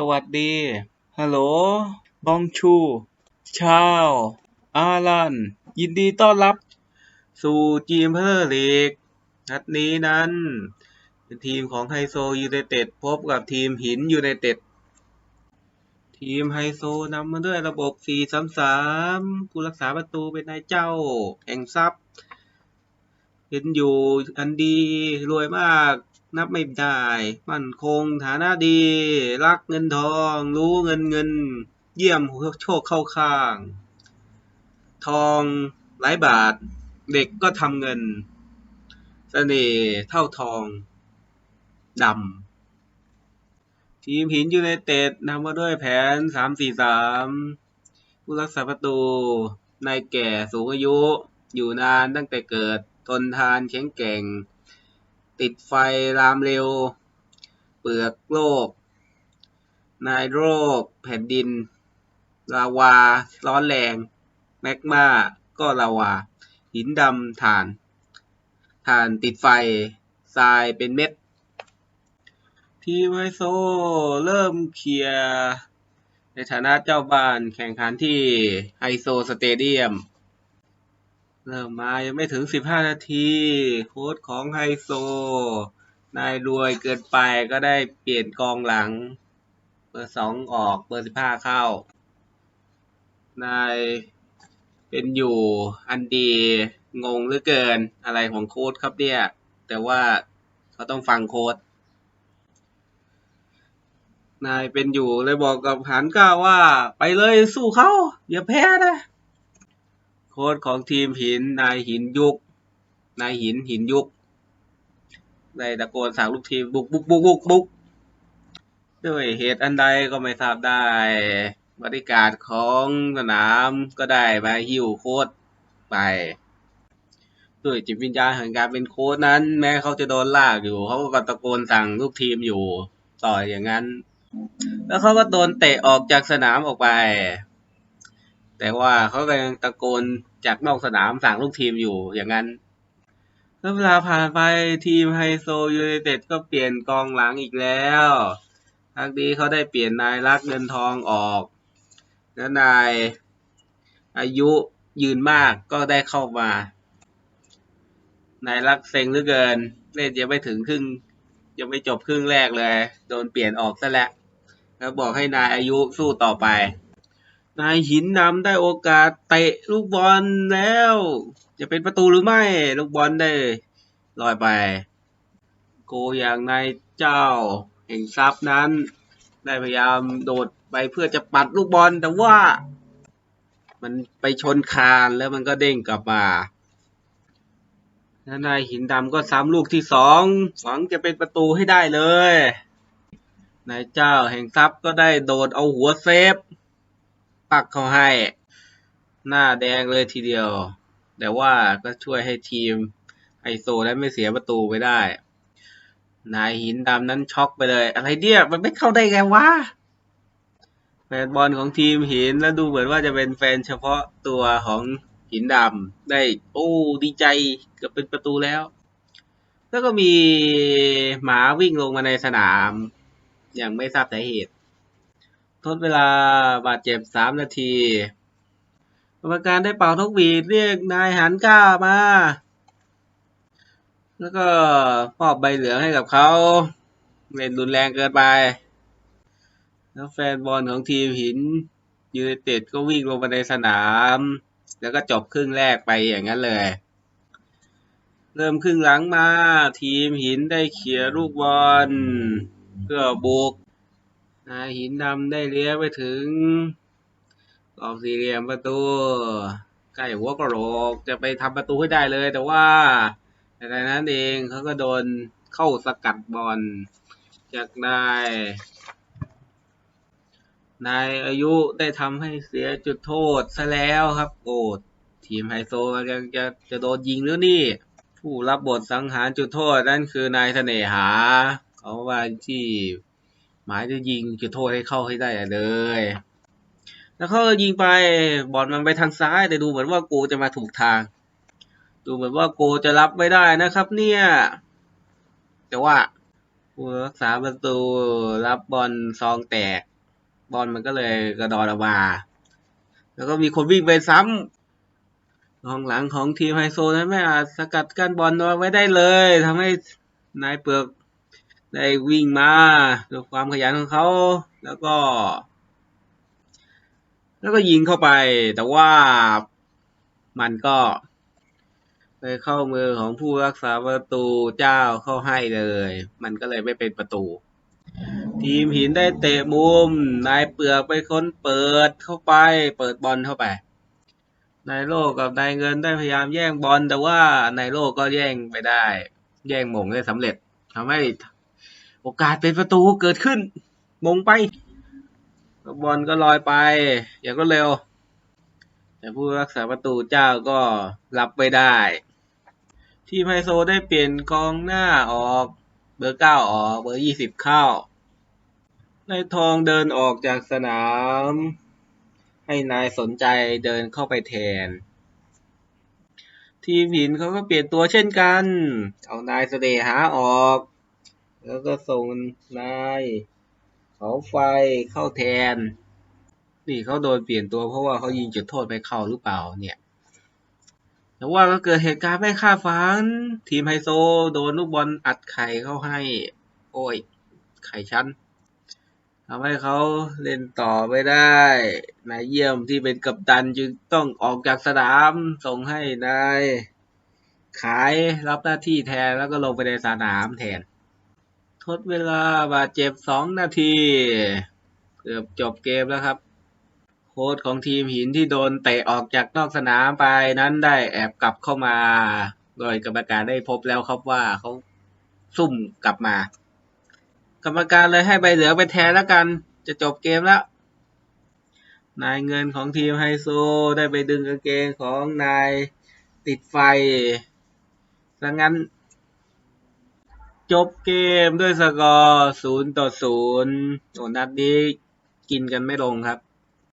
สวัสดี ฮัลโหล บองชู ชาว อารัน ยินดีต้อนรับ สู่จีมเพอร์ลีก นัดนี้นั้น เป็นทีมของไฮโซยูไนเต็ดพบกับทีมหินยูไนเต็ด ทีมไฮโซนำมาด้วยระบบ 4-3-3ผู้รักษาประตูเป็นนายเจ้าแห่งทรัพย์เป็นอยู่อันดีรวยมาก นับไม่ได้ มั่นคงฐานะดี รักเงินทอง รู้เงินเงิน เยี่ยมโชคเข้าข้าง ทองหลายบาท เด็กก็ทำเงินเสน่ห์เท่าทองดำทีมหินยูไนเต็ดนำมาด้วยแผน 3-4-3 ผู้รักษาประตูนายแก่สูงอายุ อยู่นานตั้งแต่เกิด ทนทานแข็งแกร่ง ติดไฟรามเร็ว เปลือกโลก นายโรค แผ่นดิน ลาวา ร้อนแรง แมกมา ก็ลาวา หินดำถ่าน ถ่านติดไฟ ทรายเป็นเม็ด ทีมไฮโซ เริ่มเคลียร์ในฐานะเจ้าบ้านแข่งขันที่ไฮโซสเตเดียม เริ่มมายังไม่ถึง15นาที โค้ชของไฮโซ นายรวยเกินไปก็ได้เปลี่ยนกองหลัง เบอร์สองออกเบอร์สิบห้าเข้า นายเป็นอยู่อันดีงงเหลือเกินอะไรของโค้ชครับเนี่ย แต่ว่าเขาต้องฟังโค้ชนายเป็นอยู่เลยบอกกับหันก้าว่า ไปเลยสู้เขาอย่าแพ้นะ ค้ชของทีมหินนายหินยุกนายหินหินยุกได้ตะโกนสั่งลูกทีมบุกบุกบุกบุกบุกด้วยเหตุอันใดก็ไม่ทราบได้บริการของสนามก็ได้มาหิวโค้ชไปด้วยจิตวิญญาณแห่งการเป็นโค้ชนั้น แม้เขาจะโดนลากอยู่เขาก็ตะโกนสั่งลูกทีมอยู่ต่ออย่างนั้น แล้วเขาก็โดนเตะออกจากสนามออกไป แต่ว่าเขาก็ยังตะโกนจากนอกสนามสั่งลูกทีมอยู่อย่างนั้นแล้วเวลาผ่านไปทีมไฮโซยูไนเต็ดก็เปลี่ยนกองหลังอีกแล้วครั้งนี้เขาได้เปลี่ยนนายรักเงินทองออก และนายอายุยืนมากก็ได้เข้ามานายรักเซ็งเหลือเกิน เล่นยังไม่ถึงครึ่งยังไม่จบครึ่งแรกเลย โดนเปลี่ยนออกซะแล้วแล้วบอกให้นายอายุสู้ต่อไป นายหินนำได้โอกาสเตะลูกบอลแล้ว จะเป็นประตูหรือไม่ ลูกบอลได้ลอยไป โกอย่างนายเจ้าแห่งทรัพย์นั้น ได้พยายามโดดไปเพื่อจะปัดลูกบอลแต่ว่า มันไปชนคานแล้วมันก็เด้งกลับมาแล้วนายหินดำก็ซ้ำลูกที่สองหวังจะเป็นประตูให้ได้เลยนายเจ้าแห่งทรัพย์ก็ได้โดดเอาหัวเซฟ ปักเขาให้ หน้าแดงเลยทีเดียว แต่ว่าก็ช่วยให้ทีมไฮโซได้ไม่เสียประตูไปได้ นายหินดำนั้นช็อกไปเลย อะไรเนี่ยมันไม่เข้าได้ไงวะแฟนบอลของทีมหินแล้วดูเหมือนว่าจะเป็นแฟนเฉพาะตัวของหินดำได้ โอ้ดีใจเกือบเป็นประตูแล้ว แล้วก็มีหมาวิ่งลงมาในสนาม อย่างไม่ทราบสาเหตุ ทดเวลาบาดเจ็บสามนาทีกรรมการได้เป่านกหวีดเรียกนายหันก้ามา แล้วก็มอบใบเหลืองให้กับเขาเล่นรุนแรงเกินไป แล้วแฟนบอลของทีมหินยูไนเต็ดก็วิ่งลงมาในสนาม แล้วก็จบครึ่งแรกไปอย่างนั้นเลย เริ่มครึ่งหลังมา ทีมหินได้เขี่ยลูกบอลเพื่อบุก นายหินดำได้เลี้ยไปถึงกรอบสี่เหลี่ยมประตูใกล้หัวกระโหลกจะไปทำประตูให้ได้เลย แต่ว่าในนั้นเองเขาก็โดนเข้าสกัดบอลจากนายนายอายุได้ทำให้เสียจุดโทษซะแล้วครับโอ้ทีมไฮโซยังจะจะโดนยิงหรือนี่ ผู้รับบทสังหารจุดโทษนั่นคือนายเสน่หา เขาว่าที่ หมายจะยิงจุดโทษให้เข้าให้ได้เลย แล้วเขาก็ยิงไปบอลมันไปทางซ้าย แต่ดูเหมือนว่าโกจะมาถูกทาง ดูเหมือนว่าโกจะรับไม่ได้นะครับ เนี่ย แต่ว่าผู้รักษาประตูรับบอลซองแตก บอลมันก็เลยกระดอนออกมา แล้วก็มีคนวิ่งไปซ้ำกองหลังของทีมไฮโซนั้นไม่อาจสกัดกั้นบอลเอาไว้ได้เลยทำให้นายเปลือก ได้วิ่งมาด้วยความขยันของเขา แล้วก็ แล้วก็ยิงเข้าไป แต่ว่ามันก็ไปเข้ามือของผู้รักษาประตูเจ้าเข้าให้เลย มันก็เลยไม่เป็นประตู ทีมหินได้เตะมุม นายเปลือกไปค้นเปิดเข้าไป เปิดบอลเข้าไป นายโลกกับนายเงินได้พยายามแย่งบอลแต่ว่านายโลกก็แย่งไปได้ แย่งหม่งได้สำเร็จทำให้ โอกาสเป็นประตูเกิดขึ้น มงไปบอลก็ลอยไป อย่างรวดเร็ว แต่ผู้รักษาประตูเจ้าก็รับไม่ได้ ทีมไฮโซได้เปลี่ยนกองหน้าออก เบอร์เก้าออก เบอร์ยี่สิบเข้า นายทองเดินออกจากสนาม ให้นายสนใจเดินเข้าไปแทน ทีมหินเขาก็เปลี่ยนตัวเช่นกัน เอานายเสน่หาออก แล้วก็ส่งนายเขาไฟเข้าแทน นี่เขาโดนเปลี่ยนตัวเพราะว่าเขายิงจุดโทษไปเข้าหรือเปล่าเนี่ยแต่ว่าก็เกิดเหตุการณ์ไม่คาดฝัน ทีมไฮโซโดนลูกบอลอัดไข่เข้าให้ โอ้ย ไข่ชั้นทำให้เขาเล่นต่อไม่ได้นายเยี่ยมที่เป็นกัปตันจึงต้องออกจากสนามส่งให้นายขายรับหน้าที่แทนแล้วก็ลงไปในสนามแทน ทดเวลาบาดเจ็บสองนาที เกือบจบเกมแล้วครับ โค้ชของทีมหินที่โดนเตะออกจากนอกสนามไปนั้นได้แอบกลับเข้ามา โดยกรรมการได้พบแล้วครับว่าเขาซุ่มกลับมา กรรมการเลยให้ใบเหลืองไปแทนแล้วกัน จะจบเกมแล้ว นายเงินของทีมไฮโซได้ไปดึงกางเกงของนายติดไฟดังนั้น จบเกมด้วยสกอร์ 0 ต่อ 0 โอ้นัดนี้กินกันไม่ลงครับ